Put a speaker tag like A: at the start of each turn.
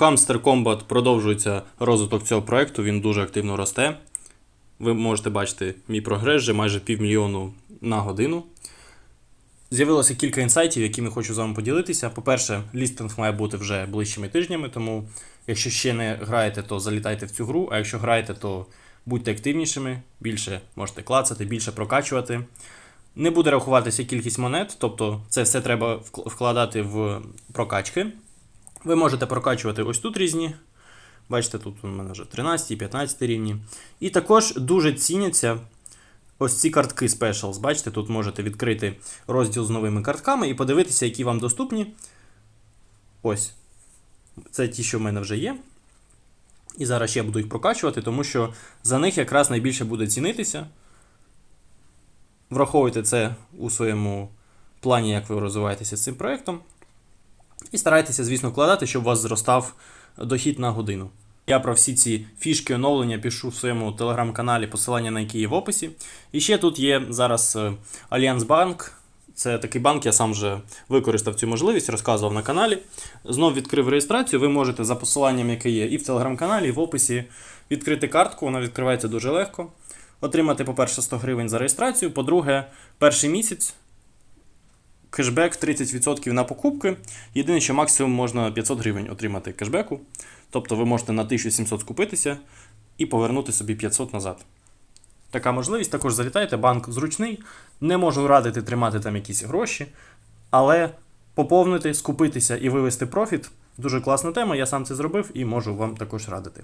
A: Hamster Combat продовжується розвиток цього проекту, він дуже активно росте. Ви можете бачити мій прогрес вже майже півмільйону на годину. З'явилося кілька інсайтів, якими хочу з вами поділитися. По-перше, лістинг має бути вже ближчими тижнями, тому якщо ще не граєте, то залітайте в цю гру, а якщо граєте, то будьте активнішими, більше можете клацати, більше прокачувати. Не буде рахуватися кількість монет, тобто це все треба вкладати в прокачки. Ви можете прокачувати ось тут різні. Бачите, тут у мене вже 13, 15 рівні. І також дуже ціняться ось ці картки Specials. Бачите, тут можете відкрити розділ з новими картками і подивитися, які вам доступні. Ось. Це ті, що в мене вже є. І зараз ще буду їх прокачувати, тому що за них якраз найбільше буде цінитися. Враховуйте це у своєму плані, як ви розвиваєтеся з цим проєктом. І старайтеся, звісно, вкладати, щоб у вас зростав дохід на годину. Я про всі ці фішки оновлення пишу в своєму телеграм-каналі, посилання на який є в описі. І ще тут є зараз е, Альянс Банк. Це такий банк, я сам вже використав цю можливість, розказував на каналі. Знов відкрив реєстрацію. Ви можете за посиланням, яке є і в телеграм-каналі, і в описі, відкрити картку, вона відкривається дуже легко. Отримати, по-перше, 100 гривень за реєстрацію. По-друге, перший місяць кешбек 30% на покупки. Єдине, що максимум можна 500 гривень отримати кешбеку. Тобто ви можете на 1700 скупитися і повернути собі 500 назад. Така можливість, також залітайте, банк зручний. Не можу радити тримати там якісь гроші, але поповнити, скупитися і вивести профіт дуже класна тема. Я сам це зробив і можу вам також радити.